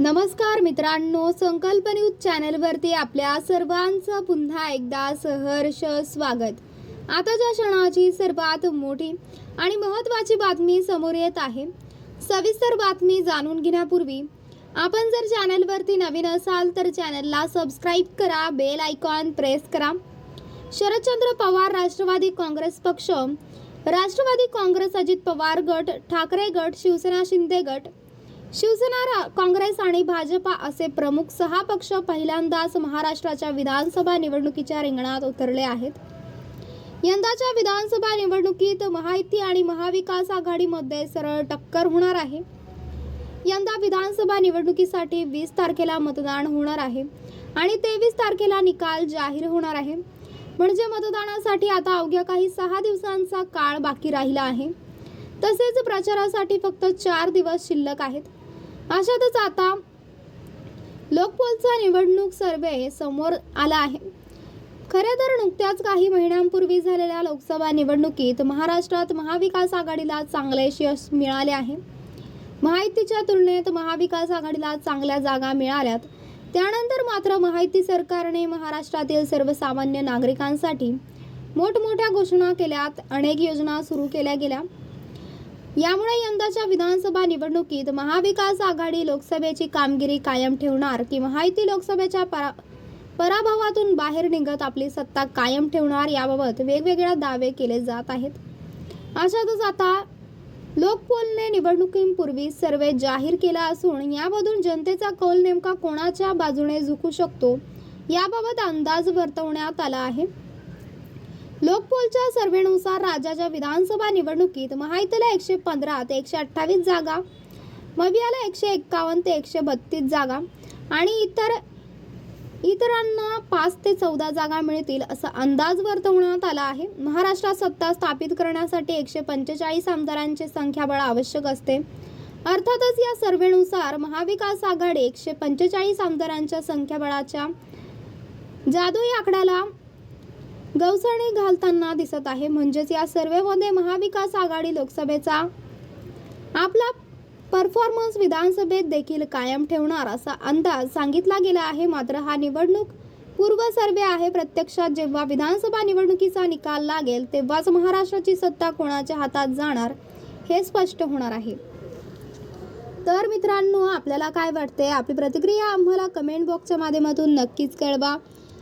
नमस्कार मित्रांनो संकल्प न्यूज चॅनलवरती आपल्या सर्वांचं पुन्हा एकदा सहर्ष स्वागत. आताच्या क्षणाची सर्वात मोठी आणि महत्त्वाची बातमी समोर येत आहे सविस्तर बातमी जाणून घेण्यापूर्वी आपण जर चॅनलवरती नवीन असाल तर चॅनलला सबस्क्राईब करा बेल आयकॉन प्रेस करा. शरदचंद्र पवार राष्ट्रवादी काँग्रेस पक्ष राष्ट्रवादी काँग्रेस अजित पवार गट ठाकरे गट शिवसेना शिंदे गट शिवसेना काँग्रेस आणि भाजपा असे प्रमुख सहा पक्ष पहिल्यांदाच महाराष्ट्राच्या विधानसभा निवडणुकीच्या रिंगणात उतरले आहेत. यंदाच्या विधानसभा निवडणुकीत महायुती आणि महाविकास आघाडीमध्ये सरळ टक्कर होणार आहे. यंदा विधानसभा निवडणुकीसाठी वीस तारखेला मतदान होणार आहे आणि तेवीस तारखेला निकाल जाहीर होणार आहे. म्हणजे मतदानासाठी आता अवघ्या काही सहा दिवसांचा काळ बाकी राहिला आहे. तसेच प्रचारासाठी फक्त चार दिवस शिल्लक आहेत. अशातच आता लोकपोलचा निवडणूक सर्वे समोर आला आहे. खरे तर नुकत्याच काही महिन्यांपूर्वी झालेल्या लोकसभा निवडणुकीत महाराष्ट्रात महाविकास आघाडीला चांगले यश मिळाले आहे. महायुतीच्या तुलनेत महाविकास आघाडीला चांगल्या जागा मिळाल्यात. त्यानंतर मात्र महायुती सरकारने महाराष्ट्रातील सर्वसामान्य नागरिकांसाठी मोठमोठ्या घोषणा केल्यात. अनेक योजना सुरू केल्या गेल्या. यामुळे यंदाच्या विधानसभा निवडणुकीत महाविकास आघाडी लोकसभेची कामगिरी कायम ठेवणार की महायुती लोकसभेच्या परा पराभवातून बाहेर निघत आपली सत्ता कायम ठेवणार याबाबत वेगवेगळ्या दावे केले जात आहेत. अशातच आता लोकपोलने निवडणुकीपूर्वी सर्वे जाहीर केला असून यामधून जनतेचा कौल नेमका कोणाच्या बाजूने झुकू शकतो याबाबत अंदाज वर्तवण्यात आला आहे. लोकपोलच्या सर्वेनुसार राज्याच्या विधानसभा निवडणुकीत महायुतीला एकशे पंधरा ते एकशे अठ्ठावीस जागा मवियाला एकशे एक्कावन्न ते एकशे बत्तीस जागा आणि इतर इतरांना पाच ते चौदा जागा मिळतील असा अंदाज वर्तवण्यात आला आहे. महाराष्ट्रात सत्ता स्थापित करण्यासाठी एकशे पंचेचाळीस आमदारांचे संख्याबळ आवश्यक असते. अर्थातच या सर्वेनुसार महाविकास आघाडी एकशे पंचेचाळीस आमदारांच्या संख्याबळाच्या जादुई आकड्याला गवसणी घालताना दिसत आहे. म्हणजेच या सर्वेमध्ये महाविकास आघाडी लोकसभेचा आपला परफॉर्मन्स विधानसभेत देखील कायम ठेवणार असा अंदाज सांगितला गेला आहे. मात्र हा निवडणूक पूर्व सर्वे आहे. प्रत्यक्षात जेव्हा विधानसभा निवडणुकीचा निकाल लागेल तेव्हाच महाराष्ट्राची सत्ता कोणाच्या हातात जाणार हे स्पष्ट होणार आहे. तर मित्रांनो आपल्याला काय वाटते आपली प्रतिक्रिया आम्हाला कमेंट बॉक्सच्या माध्यमातून नक्कीच कळवा.